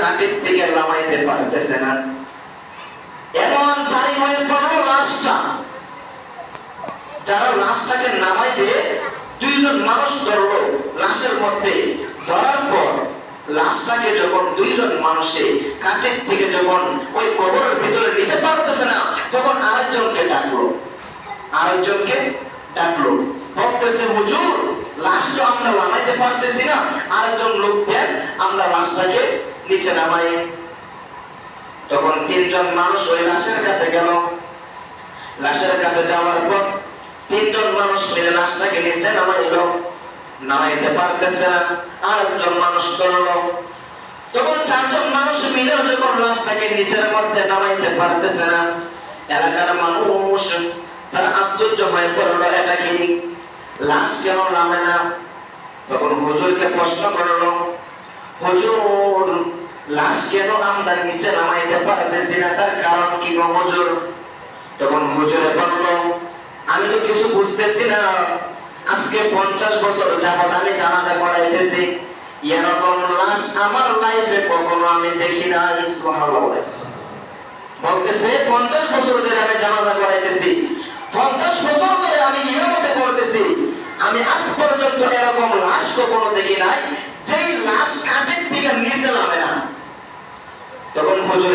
কাঠের থেকে পারতেছে না। এমন ভারী হয়ে পড়ল যারা লাশটাকে নামাইবে, দুইজন মানুষ ধরলো লাশের মধ্যে। ধরার পর লাশটাকে যখন দুইজন মানুষে কাঠের থেকে যখন ওই কবরের ভিতরে নিতে পারতেছে না, তখন আরেকজনকে ডাকলো। আরেকজনকে ডাকলো। বলতেছে, হুজুর, লাশ তো আমরা নামাইতে পারতেছি না। আরেকজন লোক দেন আমরা লাশটাকে নিচে নামাই তখন তিনজন মানুষ ওই লাশের কাছে গেল। লাশের কাছে যাওয়ার পর তিনজন মানুষ মিলে লাশটাকে নিচে নামাইল। নামাইতে পারতেছে না, আরেকজন মানুষ করল তখন চারজন মানুষ মিলেও যখন লাশটাকে নিচের মধ্যে নামাইতে পারতেছে না, এলাকার মানুষ তারা আশ্চর্য হয়ে পড়ল এটা কি? লাশ কেন নামে না? তখন হুজুরকে প্রশ্ন হুজুর, লাশ কেন আমরা নিচে নামাইতে পারতেছি না? তার কারণ কি গো হুজুর? তখন হুজুরে বলল, আমি তো কিছু বুঝতেছি না। আজকে পঞ্চাশ বছর যাবত আমি জানাজা করাইতেছি। এরকম লাশ আমার লাইফে কখনো আমি দেখি নাই, সুবহানাল্লাহ। বলতেছে, পঞ্চাশ বছর ধরে আমি জানাজা করাইতেছি। পঞ্চাশ বছর ধরে আমি ইমামতে করতেছি আমি আজ পর্যন্ত এরকম লাশ কখনো দেখি নাই। যেই লাশ কাঠের থেকে